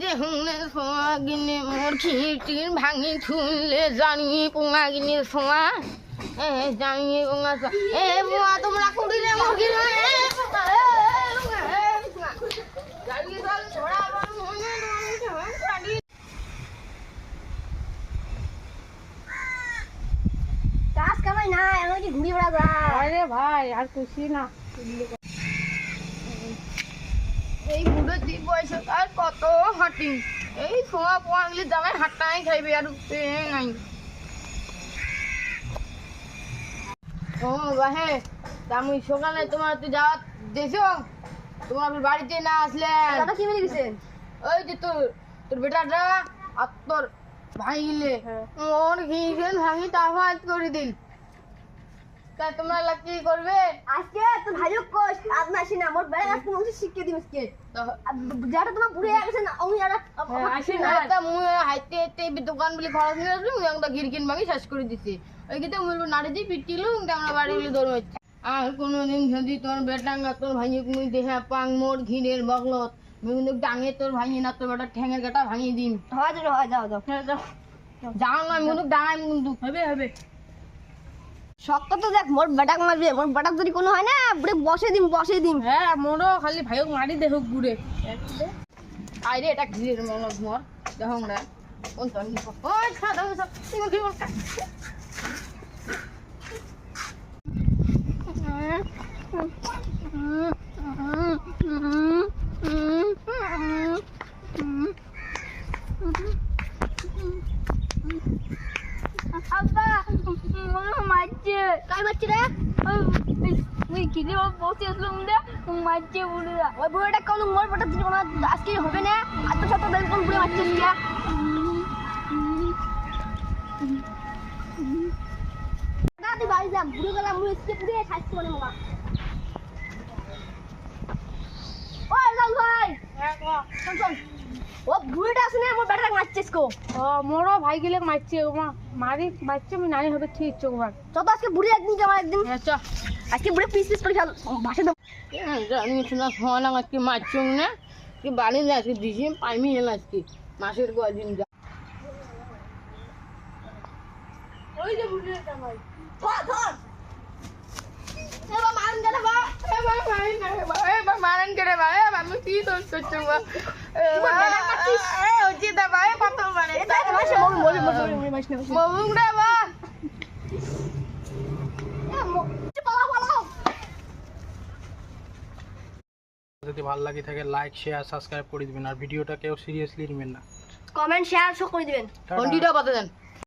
যে হুনে সোয়া গিনে মোর খিটির ভাঙি থুনলে জানি পোঙা গিনে সোয়া। এ জানি পোঙা সোয়া। এ বুয়া তোমরা কুড়িলে ছোড়া কাজ কামাই না কি ঘুরি বেড়া যায় আরে ভাই আর খুশি না। এই বুড়ো দি বয়সে আর কত হাঁটি এই সোয়া পোয়াগুলি দামে হাঁটাই খাইবে আর নাই। ও বাহে তামুই সকালে তোমার তুই যাওয়া দেছো তোমার বাড়িতে না আসলে? দাদা কি মিলে গেছে ওই যে তোর তোর বেটাটা আর তোর ভাঙিলে ওর ভাঙি আজ করে দিল। তা তোমরা কি করবে? আজকে তো ভাইও কোষ আজ না আসি না মোর বেড়া আজকে মুখে শিখিয়ে দিম আজকে। যেটা তোমার বুড়ে হয়ে গেছে না আমি আর আসি না। তা মুই হাইতে হাইতে দোকান বলি খরচ নিয়ে আসলাম মুই একটা গিরকিন ভাঙি শেষ করে দিছি। ওই কিন্তু মুই নাড়ি দিয়ে পিটিলুম তা আমরা বাড়ি গেলে দৌড় হচ্ছে আর কোনোদিন যদি তোর বেটাঙ্গা তোর ভাঙি মুই দেহা পাং মোর ঘিরের বগলত মুই কিন্তু ডাঙে তোর ভাঙি না তোর বেটা ঠ্যাঙের গাটা ভাঙি দিম। হয় যাও যাও যাও যাও। না মুনুক ডাঙাই কিন্তু হবে হবে। শক্ত তো দেখ, মোর বেটাক মারবে, মোর বেটাক যদি কোনো হয় না, বুড়ে বসে দিম বসে দিম। হ্যাঁ মোরও খালি ভাইক মারি দেখুক ঘুরে আরে এটা ঘিরে মনত মোর। দেখুন না, কোন তো ওই খাদা সব তুমি কি বল কাই মারছে রে ওই কিনে বসে আসলাম রে মারছে বুড়িরা ওই বুড়িটা মোর না আজকে হবে না আর তো সব বেল কোন বুড়ি মারছে কে তুই বাড়ি যা বুড়ি গেলাম মুই এসে পুড়ে খাইছি মনে মামা ওই লাল ভাই শোন শোন ও বুড়িটা আসে না মোর বেটা মারছিস কো। ও মোরও ভাই গেলে মারছে ওমা মারি মারছে আমি নাই হবে ঠিক চোখ ভাগ। চল তো আজকে বুড়ি একদিন কেমন একদিন? হ্যাঁ চ। আজকে বুড়ি পিস পিস করে ভাসে দাও। জানি শোনা সোয়ানা আজকে মারছুম না। কি বাড়ি না আজকে দিছি পাইমি এল আজকে। মাসের কদিন যা। ওই যে বুঝে ভাই ধর ধর। এবার মারুন গেলে বা এবার মারি না রে বাবা, এবার মারেন কে রে যদি ভালো লাগে থাকে লাইক শেয়ার সাবস্ক্রাইব করে দিবেন আর ভিডিওটা কেউ সিরিয়াসলি নেবেন না। কমেন্ট শেয়ার সব করে দিবেন টাটা। ঘন্টিটা বাতা দেন।